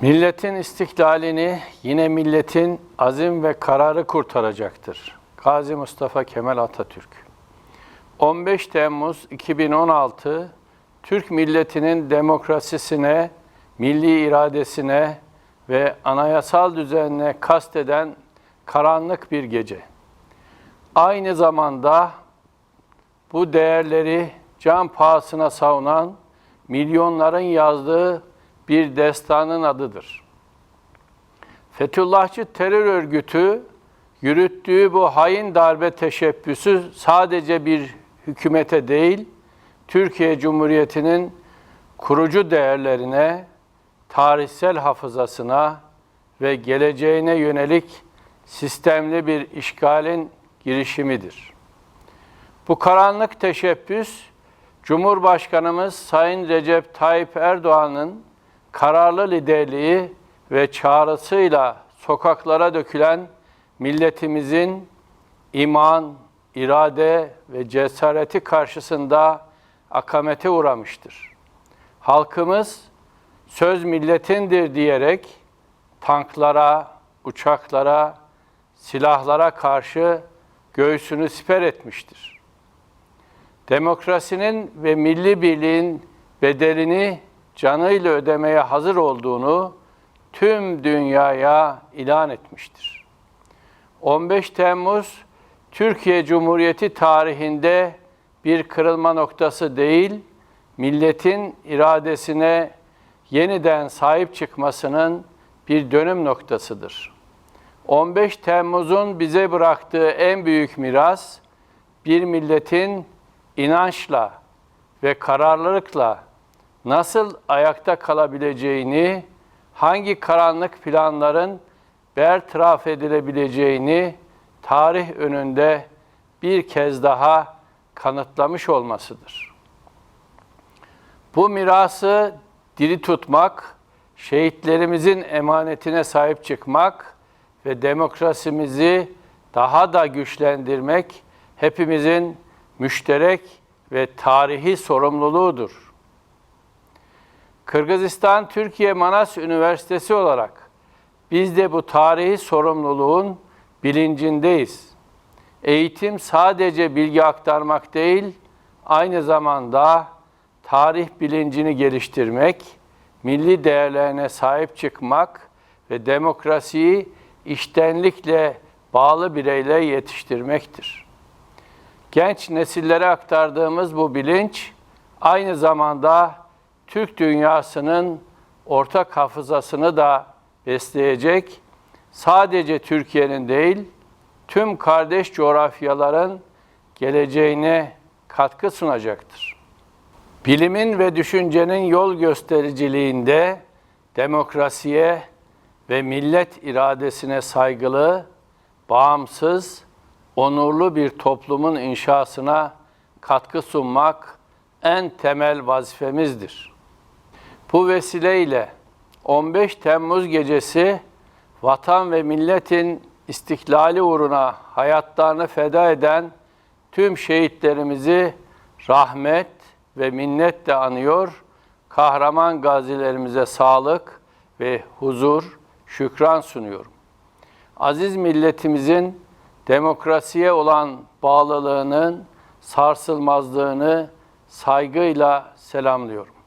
Milletin istiklalini yine milletin azim ve kararı kurtaracaktır. Gazi Mustafa Kemal Atatürk 15 Temmuz 2016 Türk milletinin demokrasisine, milli iradesine ve anayasal düzenine kasteden karanlık bir gece. Aynı zamanda bu değerleri can pahasına savunan milyonların yazdığı bir destanın adıdır. Fethullahçı terör örgütü yürüttüğü bu hain darbe teşebbüsü sadece bir hükümete değil, Türkiye Cumhuriyeti'nin kurucu değerlerine, tarihsel hafızasına ve geleceğine yönelik sistemli bir işgalin girişimidir. Bu karanlık teşebbüs, Cumhurbaşkanımız Sayın Recep Tayyip Erdoğan'ın kararlı liderliği ve çağrısıyla sokaklara dökülen milletimizin iman, irade ve cesareti karşısında akamete uğramıştır. Halkımız söz milletindir diyerek tanklara, uçaklara, silahlara karşı göğsünü siper etmiştir. Demokrasinin ve milli birliğin bedelini canıyla ödemeye hazır olduğunu tüm dünyaya ilan etmiştir. 15 Temmuz Türkiye Cumhuriyeti tarihinde bir kırılma noktası değil, milletin iradesine yeniden sahip çıkmasının bir dönüm noktasıdır. 15 Temmuz'un bize bıraktığı en büyük miras bir milletin inançla ve kararlılıkla nasıl ayakta kalabileceğini, hangi karanlık planların bertaraf edilebileceğini tarih önünde bir kez daha kanıtlamış olmasıdır. Bu mirası diri tutmak, şehitlerimizin emanetine sahip çıkmak ve demokrasimizi daha da güçlendirmek hepimizin müşterek ve tarihi sorumluluğudur. Kırgızistan Türkiye Manas Üniversitesi olarak biz de bu tarihi sorumluluğun bilincindeyiz. Eğitim sadece bilgi aktarmak değil, aynı zamanda tarih bilincini geliştirmek, milli değerlerine sahip çıkmak ve demokrasiyi iştenlikle bağlı bireyler yetiştirmektir. Genç nesillere aktardığımız bu bilinç aynı zamanda Türk dünyasının ortak hafızasını da besleyecek. Sadece Türkiye'nin değil, tüm kardeş coğrafyaların geleceğine katkı sunacaktır. Bilimin ve düşüncenin yol göstericiliğinde demokrasiye ve millet iradesine saygılı, bağımsız, onurlu bir toplumun inşasına katkı sunmak en temel vazifemizdir. Bu vesileyle 15 Temmuz gecesi vatan ve milletin istiklali uğruna hayatlarını feda eden tüm şehitlerimizi rahmet ve minnetle anıyor. Kahraman gazilerimize sağlık ve huzur, şükran sunuyorum. Aziz milletimizin demokrasiye olan bağlılığının sarsılmazlığını saygıyla selamlıyorum.